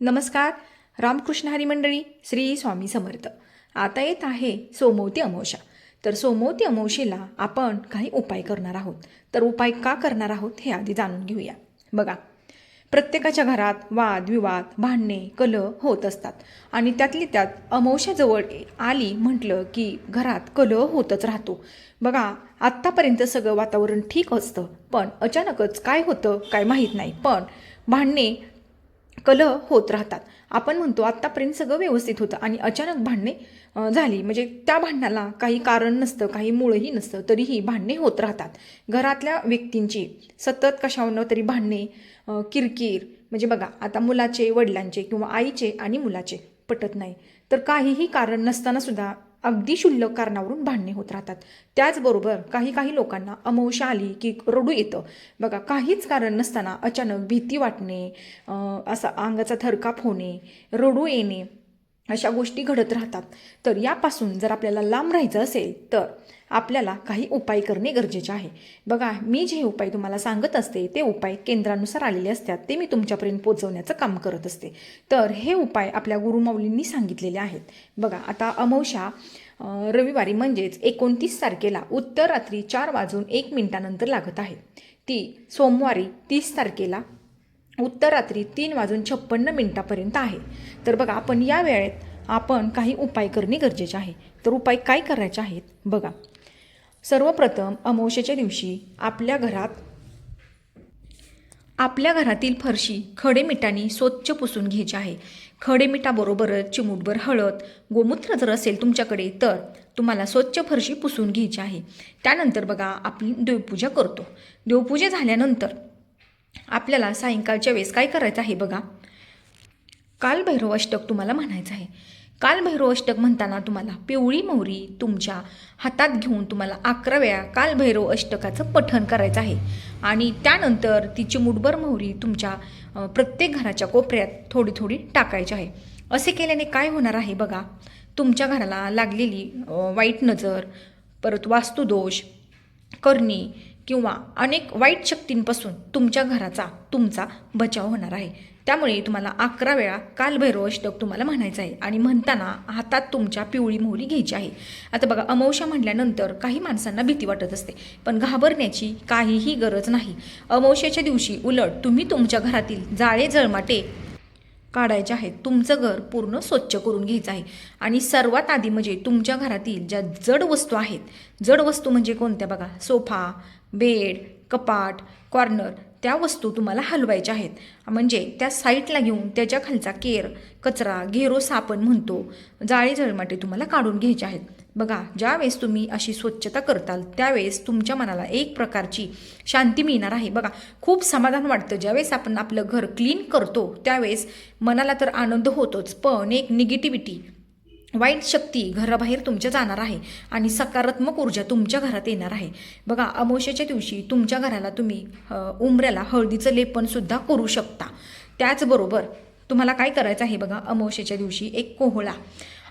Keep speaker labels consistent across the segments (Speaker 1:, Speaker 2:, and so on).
Speaker 1: नमस्कार रामकृष्ण हरिमंडळी श्री स्वामी समर्थ. आता येत आहे सोमवती अमावस्या. तर सोमवती अमावशेला आपण काही उपाय करणार आहोत. तर उपाय का करणार आहोत हे आधी जाणून घेऊया. बघा प्रत्येकाच्या घरात वाद विवाद भांडणे कलह होत असतात. आणि त्यातली त्यात अमावश्याजवळ आली म्हटलं की घरात कलह होतच राहतो. बघा आत्तापर्यंत सगळं वातावरण ठीक असतं पण अचानकच काय होतं काय माहीत नाही. पण भांडणे कलह होत राहतात. आपण म्हणतो आत्तापर्यंत सगळं व्यवस्थित होतं आणि अचानक भांडणे झाली. म्हणजे त्या भांडणाला काही कारण नसतं काही मुळंही नसतं तरीही भांडणे होत राहतात. घरातल्या व्यक्तींची सतत कशावरनं तरी भांडणे किरकिर म्हणजे बघा आता मुलाचे वडिलांचे किंवा आईचे आणि मुलाचे पटत नाही. तर काहीही कारण नसताना सुद्धा अगदी क्षुल्लक कारणावरून भांडणे होत राहतात. त्याचबरोबर काही काही लोकांना अमावस्या आली की रडू येतं. बघा काहीच कारण नसताना अचानक भीती वाटणे असा अंगाचा थरकाप होणे रडू येणे अशा गोष्टी घडत राहतात. तर यापासून जर आपल्याला लांब राहायचं असेल तर आपल्याला काही उपाय करणे गरजेचे आहे. बघा मी जे उपाय तुम्हाला सांगत असते ते उपाय केंद्रानुसार आलेले असतात. ते मी तुमच्यापर्यंत पोचवण्याचं काम करत असते. तर हे उपाय आपल्या गुरुमाऊलींनी सांगितलेले आहेत. बघा आता अमावश्या रविवारी म्हणजेच एकोणतीस तारखेला उत्तर रात्री चार वाजून एक मिनिटानंतर लागत आहे. ती सोमवारी तीस तारखेला उत्तर रात्री तीन वाजून छप्पन्न मिनिटापर्यंत आहे. तर बघा आपण या वेळेत आपण काही उपाय करणे गरजेचे आहे. तर उपाय काय करायचे आहेत? बघा. सर्वप्रथम अमावस्येच्या दिवशी आपल्या घरात आपल्या घरातील फरशी खडे मिठाने स्वच्छ पुसून घ्यायची आहे. खडे मिठाबरोबरच चिमूटभर हळद गोमूत्र जर असेल तुमच्याकडे तर तुम्हाला स्वच्छ फरशी पुसून घ्यायची आहे. त्यानंतर बघा आपण देवपूजा करतो. देवपूजा झाल्यानंतर आपल्याला सायंकाळच्या वेळेस काय करायचं आहे बघा? कालभैरव अष्टक तुम्हाला म्हणायचं आहे. कालभैरव अष्टक म्हणताना तुम्हाला पिवळी मोहरी तुमच्या हातात घेऊन तुम्हाला अकरा वेळा कालभैरव अष्टकाचं पठण करायचं आहे. आणि त्यानंतर ती चिमूटभर मोहरी तुमच्या प्रत्येक घराच्या कोपऱ्यात थोडी थोडी टाकायची आहे. असे केल्याने काय होणार आहे बघा? तुमच्या घराला लागलेली वाईट नजर परत वास्तुदोष करणी किंवा अनेक वाईट शक्तींपासून तुमच्या घराचा तुमचा बचाव होणार आहे. त्यामुळे तुम्हाला अकरा वेळा कालभैरव अष्टक तुम्हाला म्हणायचं आहे. आणि म्हणताना हातात तुमच्या पिवळी मोहरी घ्यायची आहे. आता बघा अमावश्या म्हटल्यानंतर काही माणसांना भीती वाटत असते. पण घाबरण्याची काहीही गरज नाही. अमावश्याच्या दिवशी उलट तुम्ही तुमच्या घरातील जाळे जळमाटे काढायचे आहेत. तुमचं घर पूर्ण स्वच्छ करून घ्यायचं आहे. आणि सर्वात आधी म्हणजे तुमच्या घरातील ज्या जड वस्तू आहेत जड वस्तू म्हणजे कोणत्या बघा? सोफा बेड कपाट कॉर्नर त्या वस्तू तुम्हाला हलवायच्या आहेत. म्हणजे त्या साईटला घेऊन त्याच्या खालचा केर कचरा घेरो सापण म्हणतो. जाळी जळमाटे तुम्हाला काढून घ्यायचे आहेत. बघा ज्यावेळेस तुम्ही अशी स्वच्छता करताल त्यावेळेस तुमच्या मनाला एक प्रकारची शांती मिळणार आहे. बघा खूप समाधान वाटतं. ज्यावेळेस आपण आपलं घर क्लीन करतो त्यावेळेस मनाला तर आनंद होतोच पण एक निगेटिव्हिटी वाईट शक्ती घराबाहेर तुमच्या जाणार आहे आणि सकारात्मक ऊर्जा तुमच्या घरात येणार आहे. बघा अमावश्याच्या दिवशी तुमच्या घराला तुम्ही उमऱ्याला उंबऱ्याला हळदीचं लेपनसुद्धा करू शकता. त्याचबरोबर तुम्हाला काय करायचं आहे बघा अमावश्याच्या दिवशी एक कोहळा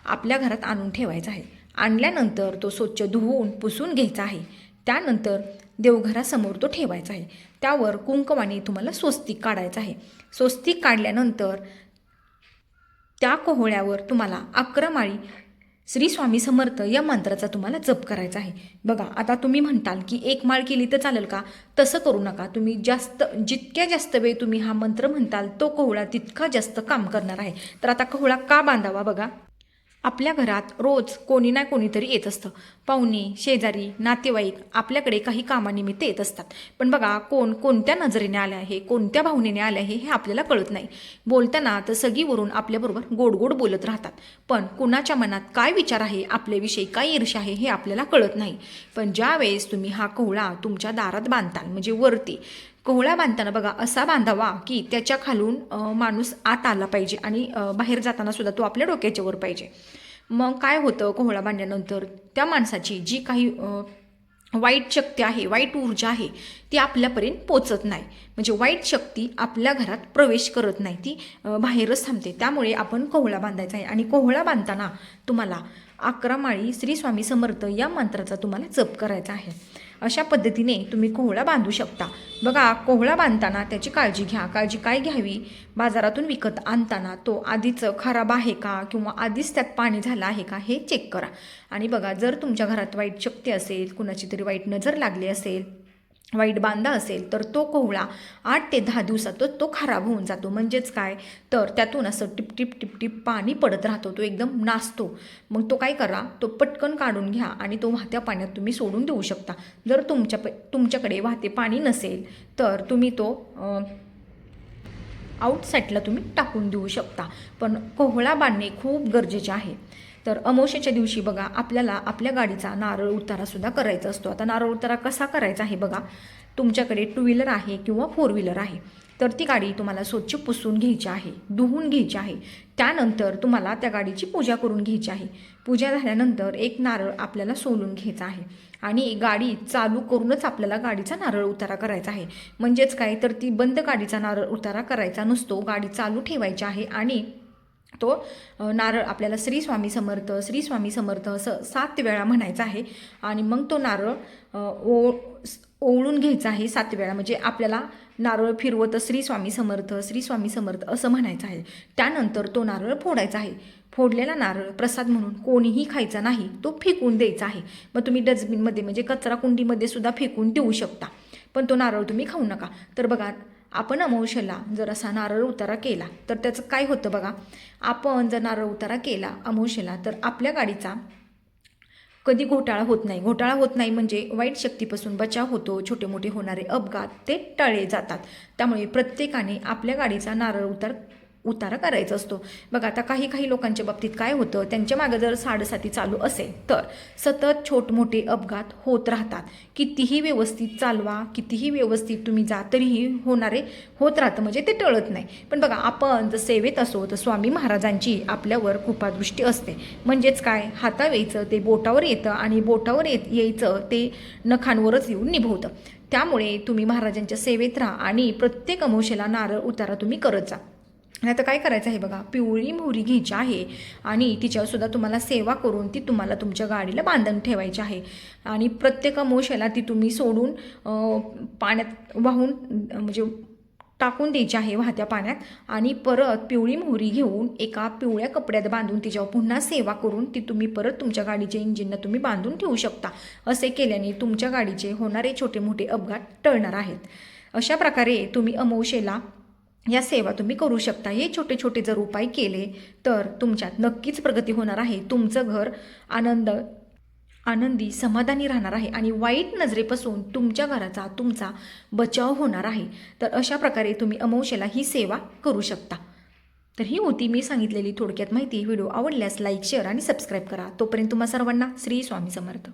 Speaker 1: आपल्या घरात आणून ठेवायचा आहे. आणल्यानंतर तो स्वच्छ धुवून पुसून घ्यायचा आहे. त्यानंतर देवघरासमोर तो ठेवायचा आहे. त्यावर कुंकवाने तुम्हाला स्वस्तिक काढायचं आहे. स्वस्तिक काढल्यानंतर त्या कोहळ्यावर तुम्हाला अकरा माळी श्री स्वामी समर्थ या मंत्राचा तुम्हाला जप करायचा आहे. बघा आता तुम्ही म्हणताल की एक माळ केली तर चालेल का? तसं करू नका. तुम्ही जास्त जितक्या जास्त वेळ तुम्ही हा मंत्र म्हणताल तो कोहळा तितका जास्त काम करणार आहे. तर आता कोहळा का बांधावा बघा? आपल्या घरात रोज कोणी ना कोणीतरी येत असतं. पाहुणे शेजारी नातेवाईक आपल्याकडे काही कामानिमित्त येत असतात. पण बघा कोण कोणत्या नजरेने आले आहे कोणत्या भावनेने आले आहे हे आपल्याला कळत नाही. बोलताना तर सगळीवरून आपल्याबरोबर गोड गोड बोलत राहतात. पण कुणाच्या मनात काय विचार आहे आपल्याविषयी काय ईर्ष्या आहे हे आपल्याला कळत नाही. पण ज्यावेळेस तुम्ही हा कोहळा तुमच्या दारात बांधताल म्हणजे वरती कोहळा बांधताना बघा असा बांधावा की त्याच्या खालून माणूस आत आला पाहिजे आणि बाहेर जाताना सुद्धा तो आपल्या डोक्याच्या वर पाहिजे. मग काय होतं कोहळा बांधल्यानंतर त्या माणसाची जी काही वाईट शक्ती आहे वाईट ऊर्जा आहे ती आपल्यापर्यंत पोचत नाही. म्हणजे वाईट शक्ती आपल्या घरात प्रवेश करत नाही. ती बाहेरच थांबते. त्यामुळे आपण कोहळा बांधायचा आहे. आणि कोहळा बांधताना तुम्हाला अकरा माळी श्री स्वामी समर्थ या मंत्राचा तुम्हाला जप करायचा आहे. अशा पद्धतीने तुम्ही कोहळा बांधू शकता. बघा कोहळा बांधताना त्याची काळजी घ्या. काळजी काय घ्यावी? बाजारातून विकत आणताना तो आधीच खराब आहे का किंवा आधीच त्यात पाणी झालं आहे का हे चेक करा. आणि बघा जर तुमच्या घरात वाईट शक्ती असेल कुणाची तरी वाईट नजर लागली असेल वाईट बांधा असेल तर तो कोहळा आठ ते दहा दिवसातच तो खराब होऊन जातो. म्हणजेच काय? तर त्यातून असं टिप टिप टिप टिप पाणी पडत राहतो. तो एकदम नाचतो. मग तो काय करा? तो पटकन काढून घ्या आणि तो वाहत्या पाण्यात तुम्ही सोडून देऊ शकता. जर तुमच्या प तुमच्याकडे वाहते पाणी नसेल तर तुम्ही तो अं, आउटसाईडला तुम्ही टाकून देऊ शकता. पण कोहळा बांधणे खूप गरजेचे आहे. तर अमावस्येच्या दिवशी बघा आपल्याला आपल्या गाडीचा नारळ उतारासुद्धा करायचा असतो. आता नारळ उतारा कसा करायचा आहे बघा. तुमच्याकडे टू व्हीलर आहे किंवा फोर व्हीलर आहे. तर ती गाडी तुम्हाला स्वच्छ पुसून घ्यायची आहे धुवून घ्यायची आहे. त्यानंतर तुम्हाला त्या गाडीची पूजा करून घ्यायची आहे. पूजा झाल्यानंतर एक नारळ आपल्याला सोलून घ्यायचा आहे. आणि गाडी चालू करूनच आपल्याला गाडीचा नारळ उतारा करायचा आहे. म्हणजेच काय? तर ती बंद गाडीचा नारळ उतारा करायचा नसतो. गाडी चालू ठेवायची आहे आणि तो नारळ आपल्याला श्री स्वामी समर्थ श्री स्वामी समर्थ असं सात वेळा म्हणायचं आहे. आणि मग तो नारळ ओ ओळून घ्यायचा आहे सात वेळा. म्हणजे आपल्याला नारळ फिरवत श्री स्वामी समर्थ श्री स्वामी समर्थ असं म्हणायचं आहे. त्यानंतर तो नारळ फोडायचा आहे. फोडलेला नारळ प्रसाद म्हणून कोणीही खायचा नाही तो फेकून द्यायचा आहे. मग तुम्ही डस्टबिनमध्ये म्हणजे कचरा कुंडीमध्ये सुद्धा फेकून देऊ शकता. पण तो नारळ तुम्ही खाऊ नका. तर बघा आपण अमावश्याला जर असा नारळ उतारा केला तर त्याचं काय होतं बघा? आपण जर नारळ उतारा केला अमावश्याला तर आपल्या गाडीचा कधी घोटाळा होत नाही. घोटाळा होत नाही म्हणजे वाईट शक्तीपासून बचाव होतो छोटे मोठे होणारे अपघात ते टळले जातात. त्यामुळे प्रत्येकाने आपल्या गाडीचा नारळ उतार उतारा करायचा असतो. बघा आता काही काही लोकांच्या बाबतीत काय होतं? त्यांच्या मागं जर साडेसाती चालू असेल तर सतत छोटमोठे अपघात होत राहतात. कितीही व्यवस्थित चालवा कितीही व्यवस्थित तुम्ही जा तरीही होणारे होत राहतं. म्हणजे ते टळत नाही. पण बघा आपण जर सेवेत असो तर स्वामी महाराजांची आपल्यावर कृपादृष्टी असते. म्हणजेच काय? हाता ते बोटावर येतं आणि बोटावर येत यायचं ते नखांवरच येऊन निभवतं. त्यामुळे तुम्ही महाराजांच्या सेवेत राहा आणि प्रत्येक अमोशेला नारळ उतारा तुम्ही करत जा. आणि आता काय करायचं आहे बघा पिवळी मोहरी घ्यायची आहे आणि तिच्यावर सुद्धा तुम्हाला सेवा करून ती तुम्हाला तुमच्या गाडीला बांधून ठेवायची आहे. आणि प्रत्येक अमावस्येला ती तुम्ही सोडून पाण्यात वाहून म्हणजे टाकून द्यायची आहे वाहत्या पाण्यात आणि परत पिवळी मोहरी घेऊन एका पिवळ्या कपड्यात बांधून तिच्यावर पुन्हा सेवा करून ती तुम्ही परत तुमच्या गाडीच्या इंजिनला तुम्ही बांधून ठेवू शकता. असे केल्याने तुमच्या गाडीचे होणारे छोटे मोठे अपघात टळणार आहेत. अशा प्रकारे तुम्ही अमोशेला या सेवा तुम्ही करू शकता. हे छोटे छोटे जर उपाय केले तर तुमच्यात नक्कीच प्रगती होणार आहे. तुमचं घर आनंद आनंदी समाधानी राहणार आहे आणि वाईट नजरेपासून तुमच्या घराचा तुमचा बचाव होणार आहे. तर अशा प्रकारे तुम्ही अमावस्येला ही सेवा करू शकता. तर ही होती मी सांगितलेली थोडक्यात माहिती. व्हिडिओ आवडल्यास लाईक शेअर आणि सबस्क्राईब करा. तोपर्यंत तुम्हा सर्वांना श्री स्वामी समर्थ.